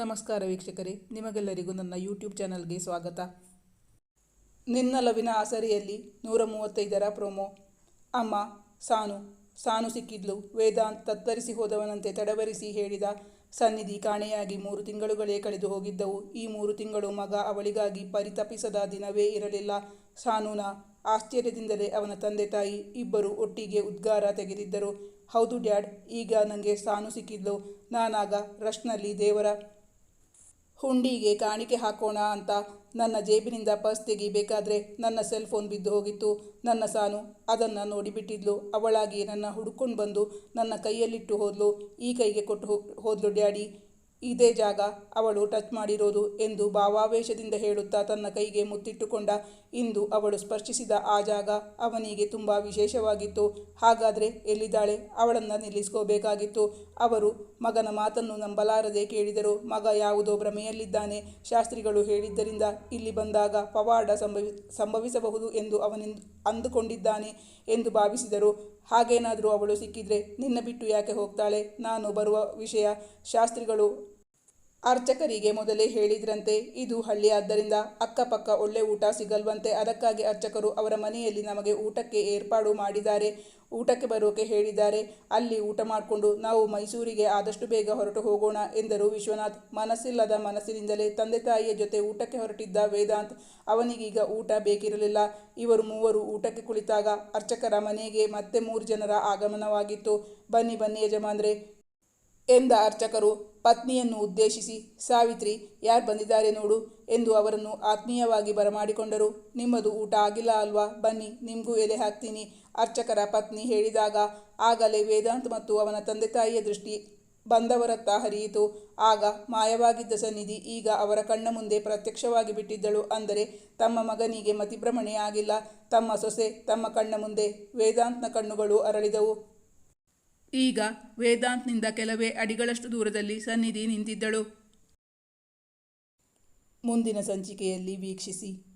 ನಮಸ್ಕಾರ ವೀಕ್ಷಕರೇ, ನಿಮಗೆಲ್ಲರಿಗೂ ನನ್ನ ಯೂಟ್ಯೂಬ್ ಚಾನಲ್ಗೆ ಸ್ವಾಗತ. ನಿನ್ನಲವಿನ ಆಸರಿಯಲ್ಲಿ ನೂರ ಮೂವತ್ತೈದರ ಪ್ರೊಮೋ. ಅಮ್ಮ, ಸಾನು ಸಾನು ಸಿಕ್ಕಿದ್ಲು. ವೇದಾಂತ್ ತತ್ತರಿಸಿ ಹೋದವನಂತೆ ತಡವರಿಸಿ ಹೇಳಿದ ಸನ್ನಿಧಿ ಕಾಣೆಯಾಗಿ ಮೂರು ತಿಂಗಳುಗಳೇ ಕಳೆದು ಹೋಗಿದ್ದವು. ಈ ಮೂರು ತಿಂಗಳು ಮಗ ಅವಳಿಗಾಗಿ ಪರಿತಪಿಸದ ದಿನವೇ ಇರಲಿಲ್ಲ. ಸಾನುನ ಆಶ್ಚರ್ಯದಿಂದಲೇ ಅವನ ತಂದೆ ತಾಯಿ ಇಬ್ಬರು ಒಟ್ಟಿಗೆ ಉದ್ಗಾರ ತೆಗೆದಿದ್ದರು. ಹೌದು ಡ್ಯಾಡ್, ಈಗ ನನಗೆ ಸಾನು ಸಿಕ್ಕಿದ್ಲು. ನಾನಾಗ ರಶ್ನಲ್ಲಿ ದೇವರ ಹುಂಡಿಗೆ ಕಾಣಿಕೆ ಹಾಕೋಣ ಅಂತ ನನ್ನ ಜೇಬಿನಿಂದ ಪರ್ಸ್ ತೆಗಿಬೇಕಾದ್ರೆ ನನ್ನ ಸೆಲ್ ಫೋನ್ ಬಿದ್ದು ಹೋಗಿತ್ತು. ನನ್ನ ಸಾನು ಅದನ್ನು ನೋಡಿಬಿಟ್ಟಿದ್ಲು ಅವಳಾಗಿ ನನ್ನ ಹುಡುಕೊಂಡು ಬಂದು ನನ್ನ ಕೈಯಲ್ಲಿಟ್ಟು ಹೋದ್ಲು. ಈ ಕೈಗೆ ಕೊಟ್ಟು ಹೋದ್ಲು ಡ್ಯಾಡಿ. ಇದೇ ಜಾಗ ಅವಳು ಟಚ್ ಮಾಡಿರೋದು ಎಂದು ಭಾವಾವೇಶದಿಂದ ಹೇಳುತ್ತಾ ತನ್ನ ಕೈಗೆ ಮುತ್ತಿಟ್ಟುಕೊಂಡ ಇಂದು ಅವಳು ಸ್ಪರ್ಶಿಸಿದ ಆ ಜಾಗ ಅವನಿಗೆ ತುಂಬ ವಿಶೇಷವಾಗಿತ್ತು. ಹಾಗಾದರೆ ಎಲ್ಲಿದ್ದಾಳೆ? ಅವಳನ್ನು ನಿಲ್ಲಿಸ್ಕೋಬೇಕಾಗಿತ್ತು. ಅವರು ಮಗನ ಮಾತನ್ನು ನಂಬಲಾರದೆ ಕೇಳಿದರು. ಮಗ ಯಾವುದೋ ಭ್ರಮೆಯಲ್ಲಿದ್ದಾನೆ, ಶಾಸ್ತ್ರಿಗಳು ಹೇಳಿದ್ದರಿಂದ ಇಲ್ಲಿ ಬಂದಾಗ ಪವಾಡ ಸಂಭವಿ, ಸಂಭವಿಸಬಹುದು ಎಂದು ಅವನಿಂದ ಅಂದುಕೊಂಡಿದ್ದಾನೆ ಎಂದು ಭಾವಿಸಿದರು. ಹಾಗೇನಾದರೂ ಅವಳು ಸಿಕ್ಕಿದ್ರೆ ನಿನ್ನ ಬಿಟ್ಟು ಯಾಕೆ ಹೋಗ್ತಾಳೆ? ನಾನು ಬರುವ ವಿಷಯ ಶಾಸ್ತ್ರಿಗಳು ಅರ್ಚಕರಿಗೆ ಮೊದಲೇ ಹೇಳಿದ್ರಂತೆ, ಇದು ಹಳ್ಳಿ ಆದ್ದರಿಂದ ಅಕ್ಕಪಕ್ಕ ಒಳ್ಳೆ ಊಟ ಸಿಗಲ್ವಂತೆ, ಅದಕ್ಕಾಗಿ ಅರ್ಚಕರು ಅವರ ಮನೆಯಲ್ಲಿ ನಮಗೆ ಊಟಕ್ಕೆ ಏರ್ಪಾಡು ಮಾಡಿದ್ದಾರೆ, ಊಟಕ್ಕೆ ಬರೋಕೆ ಹೇಳಿದ್ದಾರೆ, ಅಲ್ಲಿ ಊಟ ಮಾಡಿಕೊಂಡು ನಾವು ಮೈಸೂರಿಗೆ ಆದಷ್ಟು ಬೇಗ ಹೊರಟು ಹೋಗೋಣ ಎಂದರು ವಿಶ್ವನಾಥ್. ಮನಸ್ಸಿಲ್ಲದ ಮನಸ್ಸಿನಿಂದಲೇ ತಂದೆ ತಾಯಿಯ ಜೊತೆ ಊಟಕ್ಕೆ ಹೊರಟಿದ್ದ ವೇದಾಂತ್, ಅವನಿಗೀಗ ಊಟ ಬೇಕಿರಲಿಲ್ಲ. ಇವರು ಮೂವರು ಊಟಕ್ಕೆ ಕುಳಿತಾಗ ಅರ್ಚಕರ ಮನೆಗೆ ಮತ್ತೆ ಮೂರು ಜನರ ಆಗಮನವಾಗಿತ್ತು. ಬನ್ನಿ ಬನ್ನಿ ಯಜಮಾನ್ರೆ ಎಂದ ಅರ್ಚಕರು ಪತ್ನಿಯನ್ನು ಉದ್ದೇಶಿಸಿ, ಸಾವಿತ್ರಿ, ಯಾರು ಬಂದಿದ್ದಾರೆ ನೋಡು ಎಂದು ಅವರನ್ನು ಆತ್ಮೀಯವಾಗಿ ಬರಮಾಡಿಕೊಂಡರು. ನಿಮ್ಮದು ಊಟ ಆಗಿಲ್ಲ ಅಲ್ವಾ? ಬನ್ನಿ, ನಿಮಗೂ ಎಲೆ ಹಾಕ್ತೀನಿ ಅರ್ಚಕರ ಪತ್ನಿ ಹೇಳಿದಾಗ, ಆಗಲೇ ವೇದಾಂತ್ ಮತ್ತು ಅವನ ತಂದೆ ತಾಯಿಯ ದೃಷ್ಟಿ ಬಂದವರತ್ತ ಹರಿಯಿತು. ಆಗ ಮಾಯವಾಗಿದ್ದ ಸನ್ನಿಧಿ ಈಗ ಅವರ ಕಣ್ಣ ಮುಂದೆ ಪ್ರತ್ಯಕ್ಷವಾಗಿ ಬಿಟ್ಟಿದ್ದಳು. ಅಂದರೆ, ತಮ್ಮ ಮಗನಿಗೆ ಮತಿಭ್ರಮಣೆಯಾಗಿಲ್ಲ ತಮ್ಮ ಸೊಸೆ ತಮ್ಮ ಕಣ್ಣ ಮುಂದೆ ವೇದಾಂತ್ನ ಕಣ್ಣುಗಳು ಅರಳಿದವು. ಈಗ ವೇದಾಂತ್ನಿಂದ ಕೆಲವೇ ಅಡಿಗಳಷ್ಟು ದೂರದಲ್ಲಿ ಸನ್ನಿಧಿ ನಿಂತಿದ್ದಳು. ಮುಂದಿನ ಸಂಚಿಕೆಯಲ್ಲಿ ವೀಕ್ಷಿಸಿ.